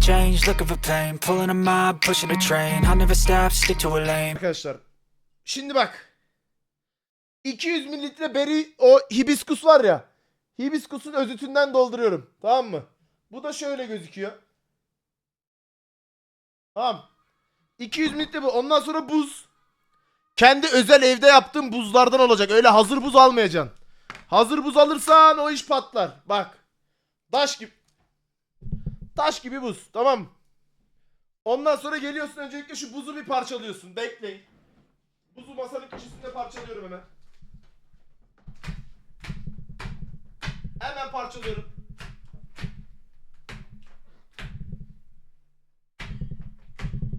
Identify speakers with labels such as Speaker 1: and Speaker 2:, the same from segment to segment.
Speaker 1: change, looking for pain. Pulling a mob, pushing a train. I'll never stop, stick to a lane.
Speaker 2: Arkadaşlar. Şimdi bak. 200 mililitre beri o hibiskus var ya. Hibiskusun özütünden dolduruyorum. Tamam mı? Bu da şöyle gözüküyor. Tamam. 200 mililitre bu. Ondan sonra buz. Kendi özel evde yaptığım buzlardan olacak. Öyle hazır buz almayacaksın. Hazır buz alırsan o iş patlar. Bak. Taş gibi. Taş gibi buz. Tamam? Ondan sonra geliyorsun öncelikle şu buzu bir parçalıyorsun. Bekleyin. Buzu masanın köşesinde parçalıyorum hemen. Hemen parçalıyorum.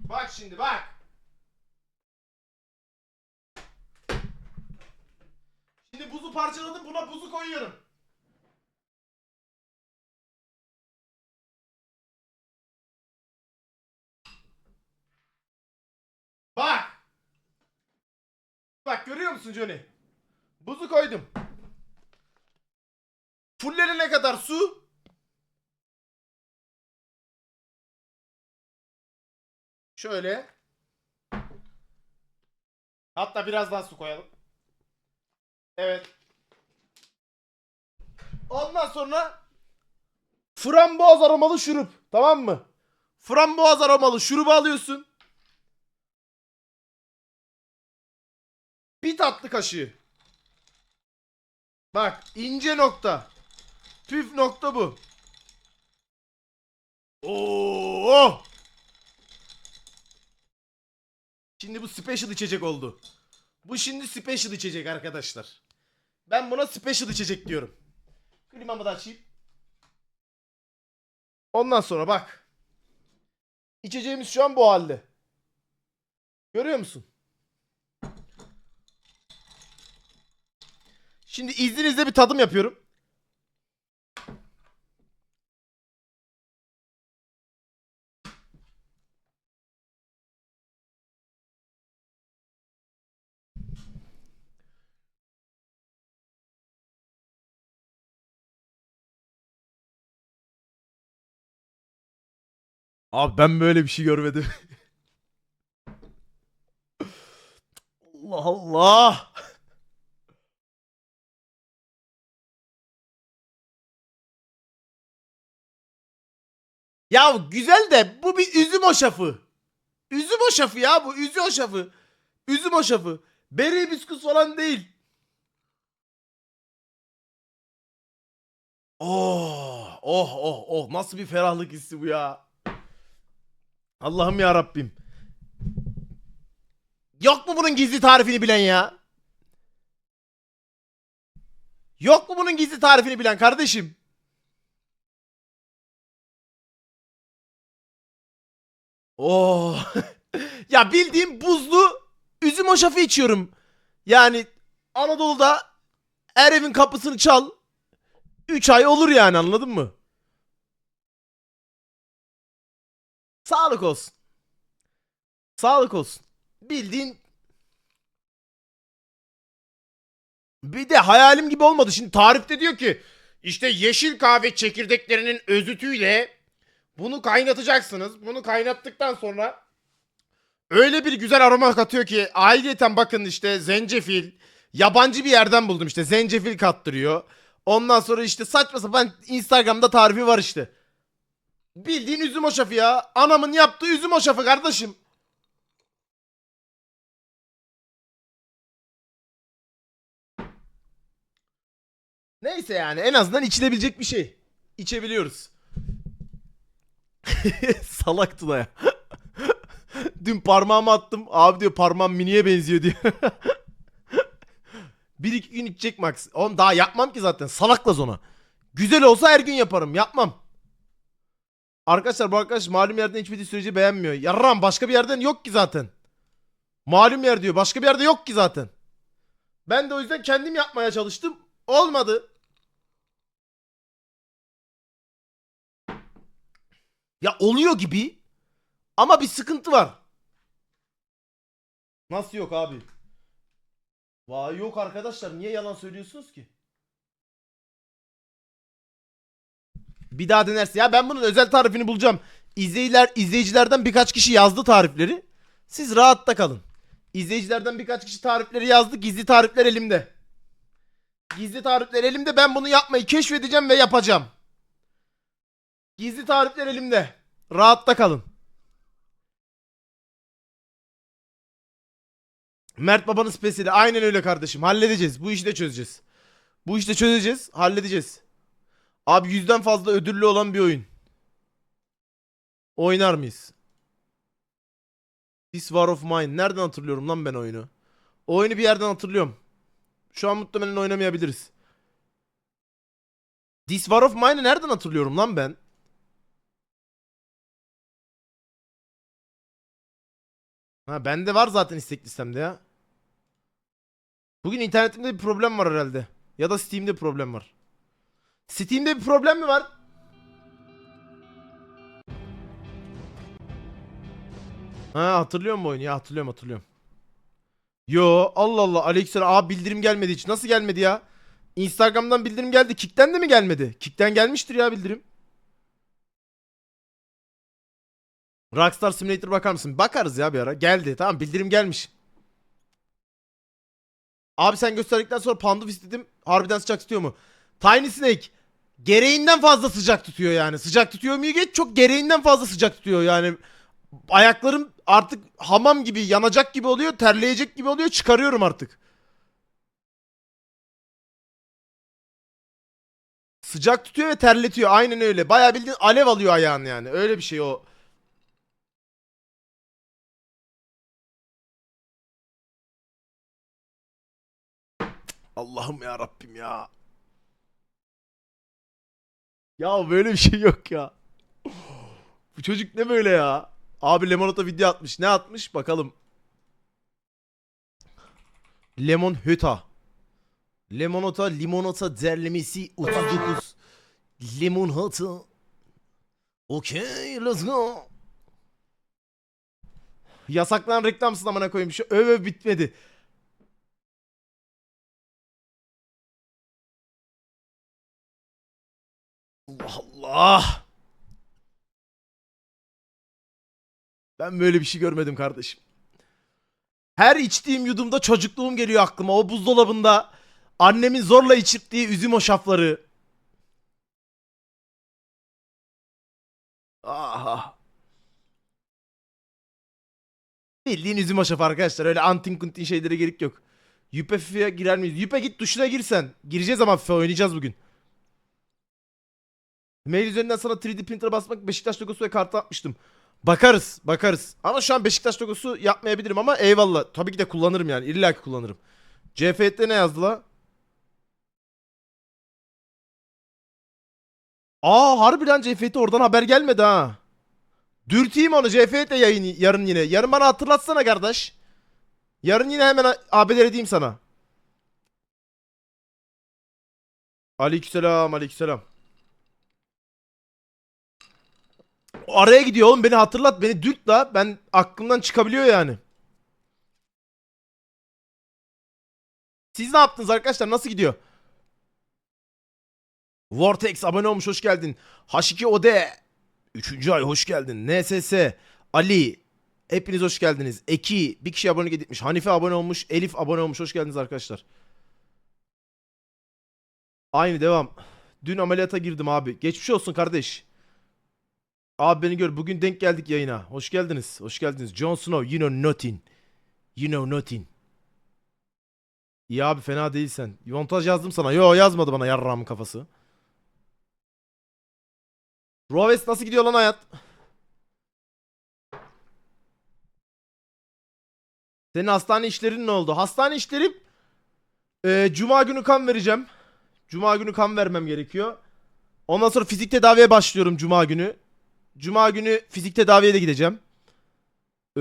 Speaker 2: Bak şimdi bak. Şimdi buzu parçaladım buna buzu koyuyorum. Bak. Bak görüyor musun Johnny? Buzu koydum. Fullerine kadar su. Şöyle. Hatta biraz daha su koyalım. Evet. Ondan sonra frambuaz aromalı şurup. Tamam mı? Frambuaz aromalı şurubu alıyorsun. Bir tatlı kaşığı. Bak ince nokta. Püf nokta bu. Oo! Şimdi bu special içecek oldu. Bu şimdi special içecek arkadaşlar. Ben buna special içecek diyorum. Klimamı da açayım. Ondan sonra bak. İçeceğimiz şu an bu halde. Görüyor musun? Şimdi izninizle bir tadım yapıyorum. Abi ben böyle bir şey görmedim. Allah Allah. Ya güzel de bu bir üzüm hoşafı. Üzüm hoşafı ya bu üzüm hoşafı. Üzüm hoşafı. Beri biskus falan değil. Oh, oh, oh, oh. Nasıl bir ferahlık hissi bu ya. Allah'ım ya Rabbim. Yok mu bunun gizli tarifini bilen ya? Yok mu bunun gizli tarifini bilen kardeşim? Oo. ya bildiğim buzlu üzüm hoşafı içiyorum. Yani Anadolu'da her evin kapısını çal. 3 ay olur yani anladın mı? Sağlık olsun. Sağlık olsun. Bildiğin bir de hayalim gibi olmadı. Şimdi tarifte diyor ki işte yeşil kahve çekirdeklerinin özütüyle bunu kaynatacaksınız. Bunu kaynattıktan sonra öyle bir güzel aroma katıyor ki ayrıyeten bakın işte zencefil yabancı bir yerden buldum işte zencefil kattırıyor. Ondan sonra işte saçma sapan Instagram'da tarifi var işte. Bildiğin üzüm hoşafı ya. Anamın yaptığı üzüm hoşafı kardeşim. Neyse yani en azından içilebilecek bir şey. İçebiliyoruz. Salak Tuna ya. Dün parmağımı attım. Abi diyor parmağım miniye benziyor diyor. bir iki gün içecek max. Oğlum daha yapmam ki zaten. Salaklaz ona. Güzel olsa her gün yaparım. Yapmam. Arkadaşlar bu arkadaş malum yerden içmediği sürece beğenmiyor. Yarram başka bir yerden yok ki zaten. Malum yer diyor. Başka bir yerde yok ki zaten. Ben de o yüzden kendim yapmaya çalıştım. Olmadı. Ya oluyor gibi. Ama bir sıkıntı var. Nasıl yok abi? Vay yok arkadaşlar. Niye yalan söylüyorsunuz ki? Bir daha denersin. Ya ben bunun özel tarifini bulacağım. izleyiciler izleyicilerden birkaç kişi yazdı tarifleri. Siz rahatta kalın. İzleyicilerden birkaç kişi tarifleri yazdı. Gizli tarifler elimde. Gizli tarifler elimde. Ben bunu yapmayı keşfedeceğim ve yapacağım. Gizli tarifler elimde. Rahatta kalın. Mert babanın spesiyeli. Aynen öyle kardeşim. Halledeceğiz. Bu işi de çözeceğiz. Bu işi de çözeceğiz. Halledeceğiz. Abi yüzden fazla ödüllü olan bir oyun. Oynar mıyız? This War of Mine. Nereden hatırlıyorum lan ben oyunu? O oyunu bir yerden hatırlıyorum. Şu an muhtemelen oynamayabiliriz. This War of Mine'ı nereden hatırlıyorum lan ben? Ha bende var zaten istek listemde ya. Bugün internetimde bir problem var herhalde. Ya da Steam'de problem var. Steam'de bir problem mi var? Ha hatırlıyorum bu oyunu ya hatırlıyorum hatırlıyorum. Yo Allah Allah Aleykümselam abi bildirim gelmedi hiç. Nasıl gelmedi ya? Instagram'dan bildirim geldi. Kick'ten de mi gelmedi? Kick'ten gelmiştir ya bildirim. Rockstar Simulator bakar mısın? Bakarız ya bir ara. Geldi tamam bildirim gelmiş. Abi sen gösterdikten sonra Panduf istedim. Harbiden sıcak tutuyor mu? Tiny Snake gereğinden fazla sıcak tutuyor yani. Sıcak tutuyor mu geç çok gereğinden fazla sıcak tutuyor yani. Ayaklarım artık hamam gibi yanacak gibi oluyor. Terleyecek gibi oluyor. Çıkarıyorum artık. Sıcak tutuyor ve terletiyor. Aynen öyle. Bayağı bildiğin alev alıyor ayağın yani. Öyle bir şey o. Allah'ım ya Rabbim ya. Ya böyle bir şey yok ya. Bu çocuk ne böyle ya? Abi Lemonata video atmış. Ne atmış? Bakalım. Lemon Höta. Lemonata limonata derlemesi 39. Lemon Höta. Okey let's go. Yasaklanan reklamsın amına koyayım. Şu öv öv bitmedi. Allah Allah. Ben böyle bir şey görmedim kardeşim. Her içtiğim yudumda çocukluğum geliyor aklıma. O buzdolabında annemin zorla içirttiği üzüm hoşafları. Aha. Bildiğin üzüm hoşafı arkadaşlar. Öyle antin kuntin şeylere gerek yok. Yüpe FIFA'ya girer miyiz? Yüpe git duşuna girsen. Gireceğiz ama FIFA oynayacağız bugün. Mail üzerinden sana 3D printer basmak Beşiktaş logosu ve kartı atmıştım. Bakarız, bakarız. Ama şu an Beşiktaş logosu yapmayabilirim ama eyvallah. Tabii ki de kullanırım yani. İlla ki kullanırım. CFT'de ne yazdı la? Aa harbiden CFT oradan haber gelmedi ha. Dürteyim onu CFT yayın yarın yine. Yarın bana hatırlatsana kardeş. Yarın yine hemen haber edeyim sana. Aleykümselam, aleykümselam. O araya gidiyor oğlum beni hatırlat beni dürt la ben aklımdan çıkabiliyor yani. Siz ne yaptınız arkadaşlar nasıl gidiyor? Vortex abone olmuş hoş geldin. H2 Ode 3. ay hoş geldin. NSS Ali hepiniz hoş geldiniz. Eki bir kişi abone gitmiş. Hanife abone olmuş. Elif abone olmuş. Hoş geldiniz arkadaşlar. Aynı devam. Dün ameliyata girdim abi. Geçmiş olsun kardeş. Abi beni gör. Bugün denk geldik yayına. Hoş geldiniz. Hoş geldiniz. Jon Snow. You know nothing. You know nothing. İyi abi fena değilsen. Montaj yazdım sana. Yo yazmadı bana yarrağımın kafası. Roves nasıl gidiyor lan hayat? Senin hastane işlerin ne oldu? Hastane işlerim e, Cuma günü kan vereceğim. Cuma günü kan vermem gerekiyor. Ondan sonra fizik tedaviye başlıyorum Cuma günü. Cuma günü fizik tedaviye de gideceğim. Ee,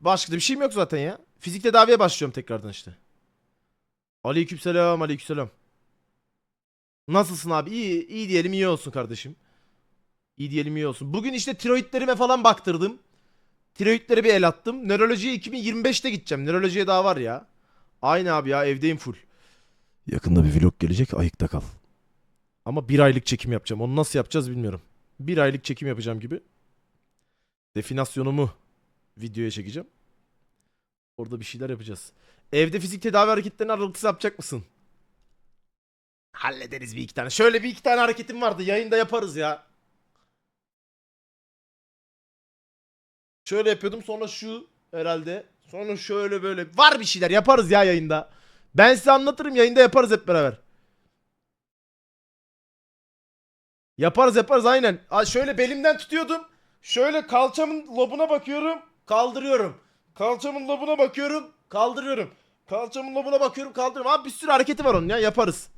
Speaker 2: başka da bir şeyim yok zaten ya. Fizik tedaviye başlıyorum tekrardan işte. Aleykümselam, aleykümselam. Nasılsın abi? İyi, iyi diyelim iyi olsun kardeşim. İyi diyelim iyi olsun. Bugün işte tiroidlerime falan baktırdım. Tiroidlere bir el attım. Nörolojiye 2025'te gideceğim. Nörolojiye daha var ya. Aynı abi ya evdeyim full. Yakında bir vlog gelecek ayıkta kal. Ama bir aylık çekim yapacağım. Onu nasıl yapacağız bilmiyorum. Bir aylık çekim yapacağım gibi. Definasyonumu videoya çekeceğim. Orada bir şeyler yapacağız. Evde fizik tedavi hareketlerini aralıksız yapacak mısın? Hallederiz bir iki tane. Şöyle bir iki tane hareketim vardı. Yayında yaparız ya. Şöyle yapıyordum sonra şu herhalde. Sonra şöyle böyle. Var bir şeyler yaparız ya yayında. Ben size anlatırım yayında yaparız hep beraber. Yaparız yaparız aynen. Aa, şöyle belimden tutuyordum. Şöyle kalçamın lobuna bakıyorum. Kaldırıyorum. Kalçamın lobuna bakıyorum. Kaldırıyorum. Kalçamın lobuna bakıyorum kaldırıyorum. Abi bir sürü hareketi var onun ya yaparız.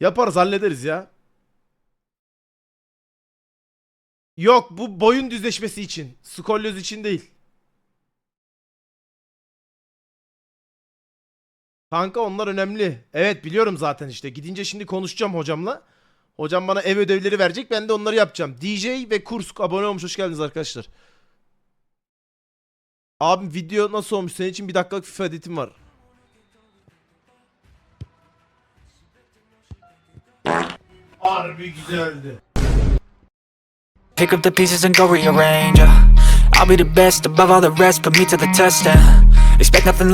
Speaker 2: Yaparız hallederiz ya. Yok bu boyun düzleşmesi için. Skolyoz için değil. Kanka onlar önemli. Evet biliyorum zaten işte. Gidince şimdi konuşacağım hocamla. Hocam bana ev ödevleri verecek. Ben de onları yapacağım. DJ ve Kursk abone olmuş. Hoş geldiniz arkadaşlar. Abim video nasıl olmuş? Senin için bir dakikalık FIFA editim var. Harbi güzeldi.
Speaker 1: Pick up the pieces and go rearrange. I'll be the best above all the rest, put me to the test and expect nothing